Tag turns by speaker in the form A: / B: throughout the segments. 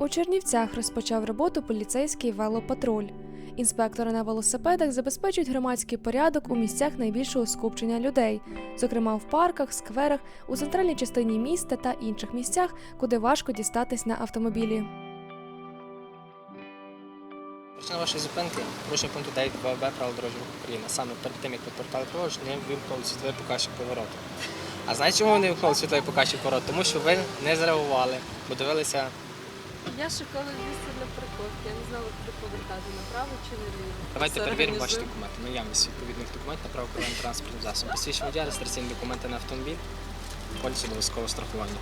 A: У Чернівцях розпочав роботу поліцейський велопатруль. Інспектори на велосипедах забезпечують громадський порядок у місцях найбільшого скупчення людей, зокрема в парках, скверах, у центральній частині міста та інших місцях, куди важко дістатись на автомобілі.
B: Причина вашої зупинки порушення пункту 9 ВВ правил дорожнього України. Саме перед тим, як ви повертали праворуч, не вимкнули світловий показчик повороту. А знаєте, чому ви не вимкнули світловий показчик повороту? Тому що ви не зреагували, бо дивилися.
C: Я шукала місце для парковки. Я не знала, куди повертати направо чи наліво.
B: Давайте
C: Все
B: перевіримо ваші документи. Наявність відповідних документів на право керування транспортним засобом. Посвідчення водія, реєстраційні документи на автомобіль, поліс обов'язкового страхування.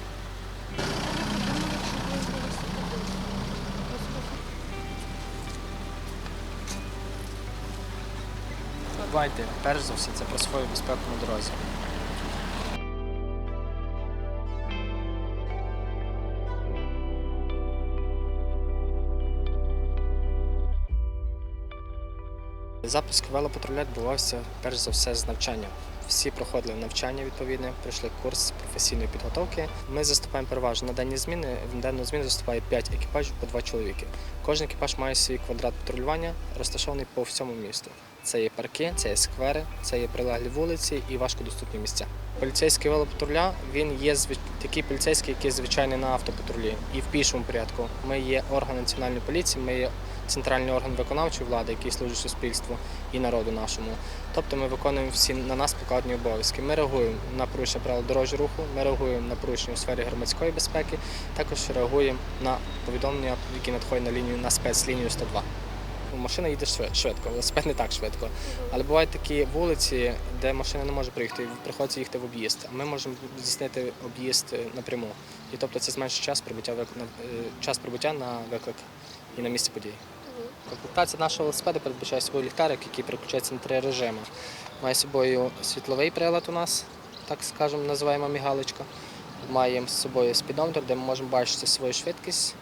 B: Дбайте, перш за все, це про свою безпеку на дорозі. Запуск велопатруля відбувався перш за все з навчання. Всі проходили навчання відповідне, пройшли курс професійної підготовки. Ми заступаємо переважно на денні зміни. В денну зміну заступає 5 екіпажів по 2 чоловіки. Кожен екіпаж має свій квадрат патрулювання, розташований по всьому місту. Це є парки, це є сквери, це є прилеглі вулиці і важкодоступні місця. Поліцейський велопатруля він є такий поліцейський, який звичайний на автопатрулі і в пішому порядку. Ми є орган національної поліції, ми є центральний орган виконавчої влади, який служить суспільству і народу нашому. Тобто ми виконуємо всі на нас покладені обов'язки. Ми реагуємо на порушення правил дорожнього руху, ми реагуємо на порушення у сфері громадської безпеки, також реагуємо на повідомлення, які надходять на лінію на спецлінію 102. Машина їде швидко, велосипед не так швидко. Але бувають такі вулиці, де машина не може приїхати, приходиться їхати в об'їзд. А ми можемо здійснити об'їзд е, напряму. І тобто це зменшить час прибуття е, час прибуття на виклик і на місце події. Комплектація нашого велосипеда передбачає собою ліхтарик, який переключається на три режими. Має собою світловий прилад у нас, так скажемо, називаємо мігалочка. Маємо з собою спідометр, де ми можемо бачити свою швидкість,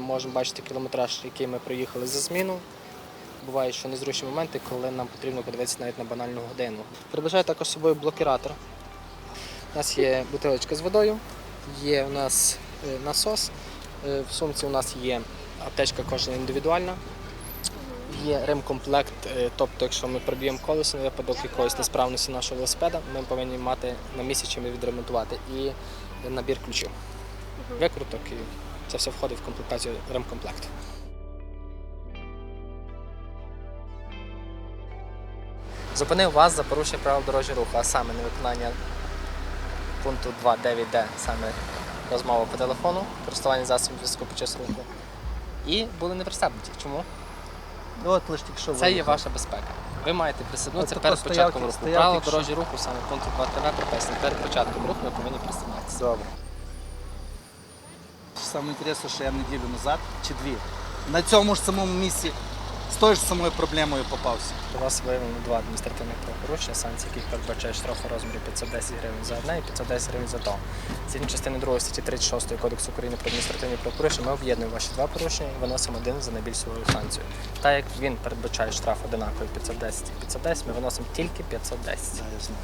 B: можемо бачити кілометраж, який ми проїхали за зміну. Бувають, що незручні моменти, коли нам потрібно подивитися навіть на банальну годину. Передбачає також з собою блокіратор. У нас є бутилочка з водою, є у нас е, насос, е, в сумці у нас є аптечка кожна індивідуальна. Є ремкомплект, е, тобто, якщо ми проб'ємо колесо на випадок якоїсь несправності нашого велосипеда, ми повинні мати на місці чим відремонтувати і набір ключів. Викруток і це все входить в комплектацію ремкомплекту. Зупинив вас за порушення правил дорожнього руху, а саме невиконання пункту 2.9d, саме розмова по телефону, користування засобів зв'язку під час руху. І були не пристебнуті. Чому?
D: Ну, от лише тільки що
B: Це є
D: виїхав.
B: ваша безпека. Ви маєте пристебнутися
D: От
B: перед
D: тако
B: початком руху.
D: стояв
B: Правила
D: тільки що.
B: дорожнього руху саме пункту 2 ТВ прописано. Перед початком руху ви повинні пристебнутися.
D: Добре. Саме інтересно, що я неділю назад чи дві. На цьому ж самому місці з тою ж самою проблемою попався.
B: У вас виявлено два адміністративних правопорушення, санкції яких передбачає штраф у розмірі 510 гривень за одне і 510 гривень за то. Згідно частини 2 статті 36 Кодексу України про адміністративні правопорушення, ми об'єднуємо ваші два порушення і виносимо один за найбільш сувору санкцію. Так як він передбачає штраф одинаковий 510 і 510, ми виносимо тільки 510.
D: Да, я знаю.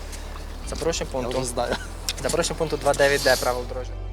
B: За порушення
D: Я
B: пункту
D: вже знаю.
B: За порушення пункту 2.9d правил дорожнього